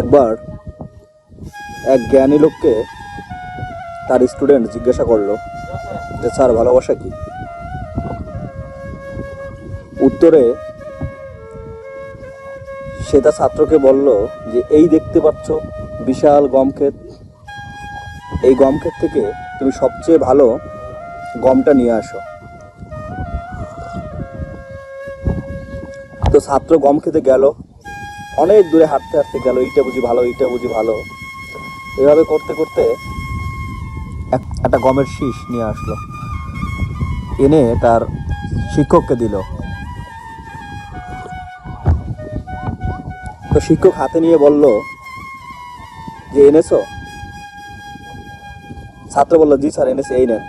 একবার এক জ্ঞানী লোককে তার স্টুডেন্ট জিজ্ঞাসা করল যে, স্যার, ভালোবাসা কি? উত্তরে সে তার ছাত্রকে বলল যে, এই দেখতে পাচ্ছ, বিশাল গম ক্ষেত এই গম ক্ষেত থেকে তুমি সবচেয়ে ভালো গমটা নিয়ে আসো। তো ছাত্র গম খেতে গেল। অনেক দূরে হাঁটতে হাঁটতে গেল, এইটা বুঝি ভালো, এইটা বুঝি ভালো। এভাবে করতে করতে এক- একটা গমের শীষ নিয়ে আসলো। এনে তার শিক্ষককে দিল। তো শিক্ষক হাতে নিয়ে বলল, যে এনেছো? ছাত্র বলল, জি স্যার, এনেছে, এই নেন।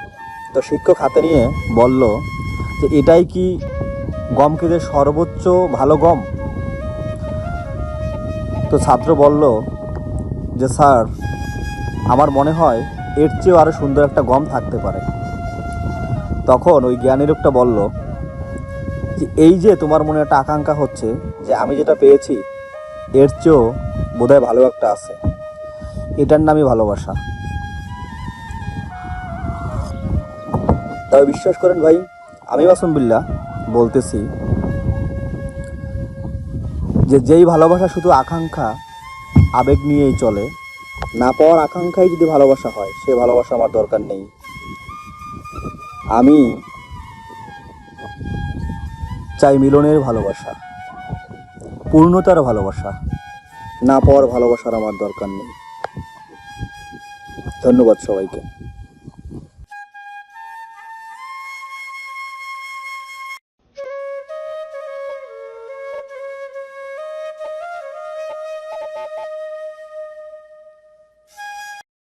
তো শিক্ষক হাতে নিয়ে বলল, যে এটাই কি গম খেতে সর্বোচ্চ ভালো গম? তো ছাত্র বলল যে, স্যার, আমার মনে হয় এর চেয়েও আরও সুন্দর একটা গম থাকতে পারে। তখন ওই জ্ঞানী লোকটা বলল যে এই যে তোমার মনে একটা আকাঙ্ক্ষা হচ্ছে যে আমি যেটা পেয়েছি, এর চেয়েও বোধহয় ভালো একটা আছে। এটার নামই ভালোবাসা। তবে বিশ্বাস করেন ভাই, আমি মাসুম বিল্লাহ বলতেছি যে যেই ভালোবাসা শুধু আকাঙ্ক্ষা, আবেগ নিয়েই চলে, না পাওয়ার আকাঙ্ক্ষাই যদি ভালোবাসা হয়, সে ভালোবাসা আমার দরকার নেই। আমি চাই মিলনের ভালোবাসা, পূর্ণতার ভালোবাসা, না পাওয়ার ভালোবাসার আমার দরকার নেই। ধন্যবাদ সবাইকে।